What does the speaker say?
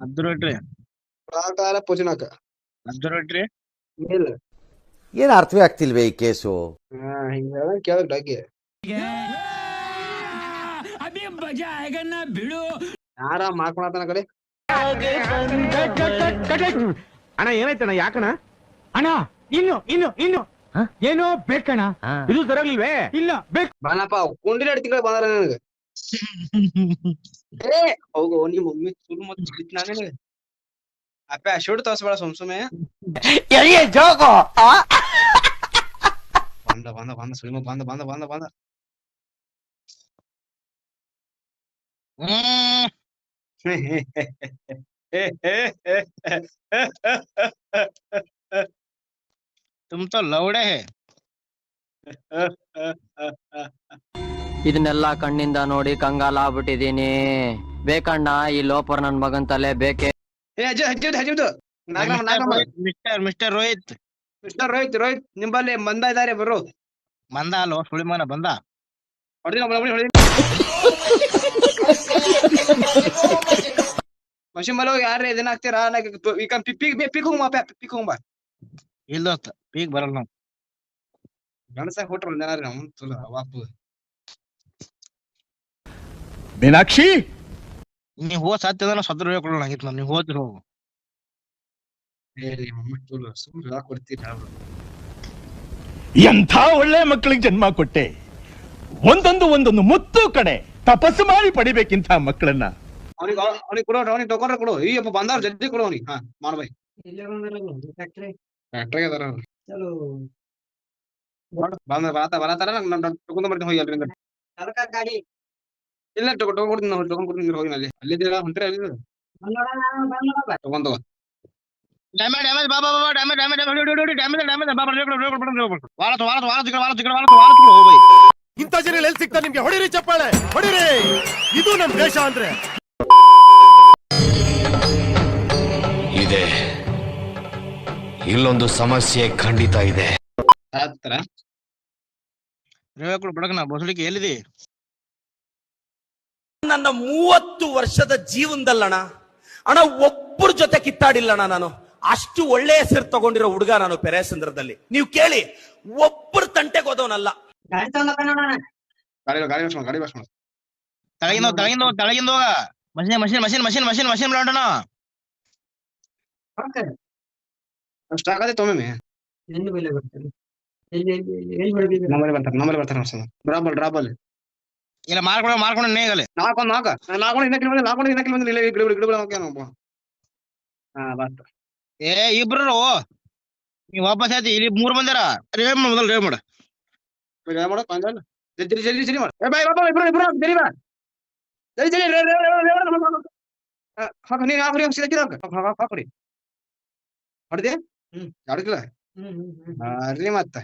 ಅದ್ರ ಇಟ್ರಿ clock tower ಪೂಜನಕ ಏನ್ ಅರ್ಥವೇ ಆಗ್ತಿಲ್ವೇ ಈ ಕೇಸು? ಹಾ ಹಿಂಗ ಕೇಳಕ್ ಡಾಕಿ ಯಾರ ಮಾಡ್ಕೊಳತನ ಕಡೆ? ಅಣ್ಣ ಏನಾಯ್ತಣ್ಣ ಯಾಕಣ ಅಣ್ಣ ಇನ್ನು ಇನ್ನು ಇನ್ನು. ಏನು ಬೇಕಣ್ಣ. ಇದು ತರಲಿಲ್ವೇ? ಇಲ್ಲ ಬೇಕು ಬಾನಪ್ಪ ಕುಂಡಿನ ಎರಡು ತಿಂಗಳು ಬಂದಾರ ನನಗ. तुम तो लौड़े है। ಇದನ್ನೆಲ್ಲ ಕಣ್ಣಿಂದ ನೋಡಿ ಕಂಗಾಲ ಆಗ್ಬಿಟ್ಟಿದೀನಿ ಬೇಕಣ್ಣ ಈ ಲೋಪರ್ ನನ್ ಮಗನ್ ತಲೆ ಬೇಕೆ? ಏ ಅಜ್ಜ ಹಚ್ಚಿದ್ದು mister mister Rohit. Mister Rohit Rohit ನಿಂಬಲ್ಲಿ ಮಂದ ಇದಾರೆ ಬರು ಮಂದ ಅಲ್ವ ಸುಳಿಮನ ಬಂದ? ಹೊಡೆದಿನ ಹೊಡಿ ಹೊಡಿ ಮಷಿನ್ ಮಲೋ ಯಾರೇ ಇದನ್ನ ಹಾಕ್ತೀರಾ? ಈಗ ಪಿಕ್ ಪಿಕ್ ಹೋಗ್ಬಾ ಪಿಕ್ ಹೋಗ್ಬಾ ಇಲ್ಲ ಪೀಕ್ ಬರಲ್ಲ ನಾವು. ಗಣಸ ಹೊಟ್ರು ಜನ ನಮ್ಮ ತುಲ ವಾಪು. ಮೀನಾಕ್ಷಿ? ನೀ ಹೋದ್ ಸತ್ಯದನ್ನ ಸದ್ರ ಹೇಳ್ಕೊಳ್ಳೋಣ ಆಗಿತ್ತು ನಾನು. ನೀವು ಹೋದ್ರು ಎಂಥ ಒಳ್ಳೆ ಮಕ್ಕಳಿಗೆ ಜನ್ಮ ಕೊಟ್ಟೆ. ಒಂದೊಂದು ಒಂದೊಂದು ಮುತ್ತು ಕಡೆ ತಪಸ್ಸು ಮಾಡಿ ಪಡಿಬೇಕಿಂತ ಮಕ್ಕಳನ್ನ. ಬರತಾರ ಬರತಾರ ಬರ್ತಾರ ಅವ್ನಿಗೆ ತಗೊಂಡ್ರೆ ಕೊಡು. ಈ ಅಪ್ಪ ಬಂದವ್ರು ಜಲ್ದಿ ಕೊಡು ಅವನಿಗೆ. ಹಾ ಮಾಡ್ಬೈ ಫ್ಯಾಕ್ಟ್ರಿ ಅದಾರ ಅವ್ರು. ಬಂದ ಬರತ್ತ ಬರತ್ತಾರ? ತಗೊಂಡ್ ಬರ್ತೀನಿ ಹೋಗಿ ಅಲ್ರಿಂದ ಇಲ್ಲ ತಗೋ ತಗೊಂಡ್ ಕೊಡ್ತೀನಿ ನಾವು ತಗೊಂಡ್ ಕೊಡ್ತೀನಿ ಹೋಗಿ ಅಲ್ಲಿ ಅಲ್ಲಿದ್ದೀರ? ಹೊಂಟ್ರೆ ಅಲ್ಲಿ ತಗೊಂಡ್ ತಗೋ ಡ್ಯಾಮೇಜ್ ಡ್ಯಾಮೇಜ್ ಬಾಬಾ ಬಾಬಾ damage damage damage damage damage ಬಾಬಾ ವಾರ ವಾರ ವಾರ ತಿಕ್ಕಡ ವಾರ ವಾಳತ್ ವಾಳತ್ ಕೊಡು ಹೋಗ್ಬೈ ಇಂಥ ಜನ ಎಲ್ಲಿ ಸಿಗ್ತಾ ನಿಮ್ಗೆ? ಹೊಡಿರಿ ಚಪ್ಪಾಳೆ ಹೊಡಿರಿ. ಇದು ನಮ್ ದೇಶ ಅಂದ್ರೆ. ಇದೆ. ಇಲ್ಲೊಂದು ಸಮಸ್ಯೆ ಖಂಡಿತ ಇದೆ. ಬಡಕನ ಬಸಳಿಕೆ ಎಲ್ಲಿದೆ? ನನ್ನ ಮೂವತ್ತು ವರ್ಷದ ಜೀವನದಲ್ಲಣ ಅಣ್ಣ ಒಬ್ಬರ ಜೊತೆ ಕಿತ್ತಾಡಿಲ್ಲಣ್ಣ ನಾನು. ಅಷ್ಟು ಒಳ್ಳೆ ಹೆಸರು ತಗೊಂಡಿರೋ ಹುಡುಗ ನಾನು ಪೆರೇಸಂದ್ರದಲ್ಲಿ ನೀವು ಕೇಳಿ ಒಬ್ಬರು ತಂಟೆಗೆ ಹೋದವನಲ್ಲ. ಗಾಡಿ ಬಸ್ ತಳಗಿಂದ ಹೋಗ್, machine machine machine machine machine machine ಮಾಡೋಣ ಅಷ್ಟು ಆಗದೆ ತೊಗೊಮ್ಮೆ ನಮ್ಮಲ್ಲಿ ಬರ್ತಾರೆ ನಮ್ಮಲ್ಲಿ ಬರ್ತಾರೆ ಡ್ರಾಬಲ್ ಡ್ರಾಬಲ್ ಇಲ್ಲ ಮಾರ್ಕೊಂಡು ಮಾರ್ಕೊಂಡು ನೇಗಲೆ ನಾಲ್ಕೊಂದು ನಾಲ್ಕ ನಾಲ್ಕೊಂಡು ಇನ್ನೂ ಕಿಲೋಮೀಟರ್ ನಾಲ್ಕೊಂಡು ಇನ್ನೂ ಕಿಲೋಮೀಟರ್ ಇಲ್ಲ ಗಿಡಗಳು ಗಿಡಗಳು ನೋಡ್ಕೊಂಡು ಹಾ ಬಸ್ ಏ ಇಬ್ರು ನೀವು ವಾಪಸ್ ಆಯ್ತು. ಇಲ್ಲಿ ಮೂರು ಬಂದಾರ ರೇ ಮಾಡ ಮೊದಲು ರೇ ಮಾಡ. ರೇವ್ ಮಾಡ ಪಂಜಲ್ ಏ ಬೈ ಇಬ್ರು ಇಬ್ರು ಬಾ. ಮತ್ತೆ.